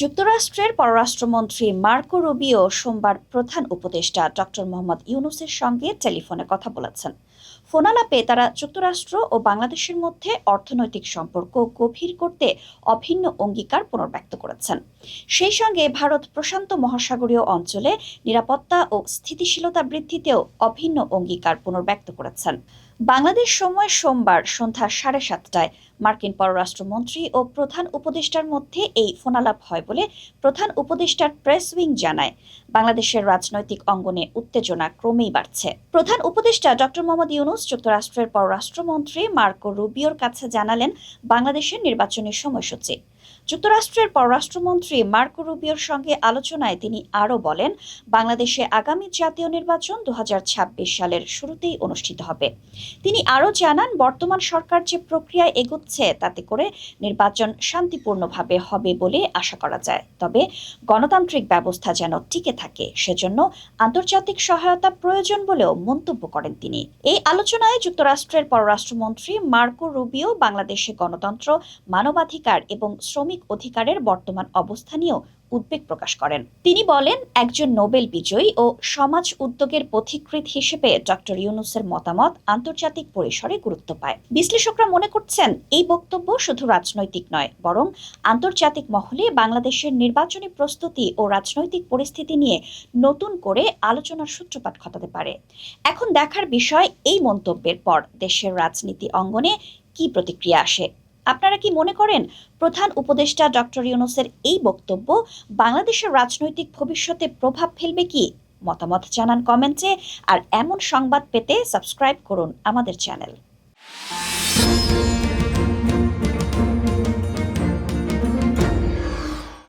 যুক্তরাষ্ট্রের পররাষ্ট্রমন্ত্রী Marco Rubio সোমবার প্রধান উপদেষ্টা ডক্টর মোহাম্মদ ইউনুসের সঙ্গে টেলিফোনে কথা বলেছেন। ফোনালাপে তারা যুক্তরাষ্ট্র ও বাংলাদেশের মধ্যে অর্থনৈতিক সম্পর্ক গভীর করতে অভিন্ন অঙ্গীকার পুনর্ব্যক্ত করেছেন। সেই সঙ্গে ভারত প্রশান্ত মহাসাগরীয় অঞ্চলে নিরাপত্তা ও স্থিতিশীলতা বৃদ্ধিতেও অভিন্ন অঙ্গীকার পুনর্ব্যক্ত করেছেন। বাংলাদেশ সময় সোমবার সন্ধ্যা সাড়ে সাতটায় মার্কিন পররাষ্ট্রমন্ত্রী ও প্রধান উপদেষ্টার মধ্যে এই ফোনালাপ হয় বলে প্রধান উপদেষ্টার প্রেস উইং জানায়। বাংলাদেশের রাজনৈতিক অঙ্গনে উত্তেজনা ক্রমেই বাড়ছে। প্রধান উপদেষ্টা ডক্টর মোহাম্মদ ইউনুস, যুক্তরাষ্ট্রের পররাষ্ট্রমন্ত্রী মার্কো রুবিওর কাছে জানালেন, বাংলাদেশের নির্বাচনী সময়সূচি। যুক্তরাষ্ট্রের পররাষ্ট্রমন্ত্রী মার্কো রুবিওর সঙ্গে আলোচনায় তিনি আরও বলেন, বাংলাদেশে আগামী জাতীয় নির্বাচন দু সালের শুরুতেই অনুষ্ঠিত হবে। তিনি আরও জানান, বর্তমান সরকার যে প্রক্রিয়ায় এগোচ্ছে তাতে করে নির্বাচন শান্তিপূর্ণভাবে হবে বলে আশা করা যায়। তবে গণতান্ত্রিক ব্যবস্থা যেন টিকে থাকে, সেজন্য আন্তর্জাতিক সহায়তা প্রয়োজন বলেও মন্তব্য করেন তিনি। এই আলোচনায় যুক্তরাষ্ট্রের পররাষ্ট্রমন্ত্রী মার্কো রুবিও বাংলাদেশে গণতন্ত্র, মানবাধিকার এবং শ্রমিক অধিকারের বর্তমান অবস্থা নিয়েও উদ্বেগ প্রকাশ করেন। তিনি বলেন, একজন নোবেল বিজয়ী ও সমাজ উদ্যোগের পথিকৃৎ হিসেবে ডক্টর ইউনুসের মতামত আন্তর্জাতিক পরিসরে গুরুত্ব পায়। বিশ্লেষকরা মনে করছেন, এই বক্তব্য শুধু রাজনৈতিক নয়, বরং আন্তর্জাতিক মহলে বাংলাদেশের নির্বাচনী প্রস্তুতি ও রাজনৈতিক পরিস্থিতি নিয়ে নতুন করে আলোচনার সূত্রপাত ঘটাতে পারে। এখন দেখার বিষয় এই মন্তব্যের পর, দেশের রাজনীতি অঙ্গনে কি প্রতিক্রিয়া আসে। আপনারা কি মনে করেন? প্রধান উপদেষ্টা ডক্টর ইউনুসের এই বক্তব্য বাংলাদেশের রাজনৈতিক ভবিষ্যতে প্রভাব ফেলবে কি? মতামত জানান কমেন্টে আর এমন সংবাদ পেতে সাবস্ক্রাইব করুন আমাদের চ্যানেল।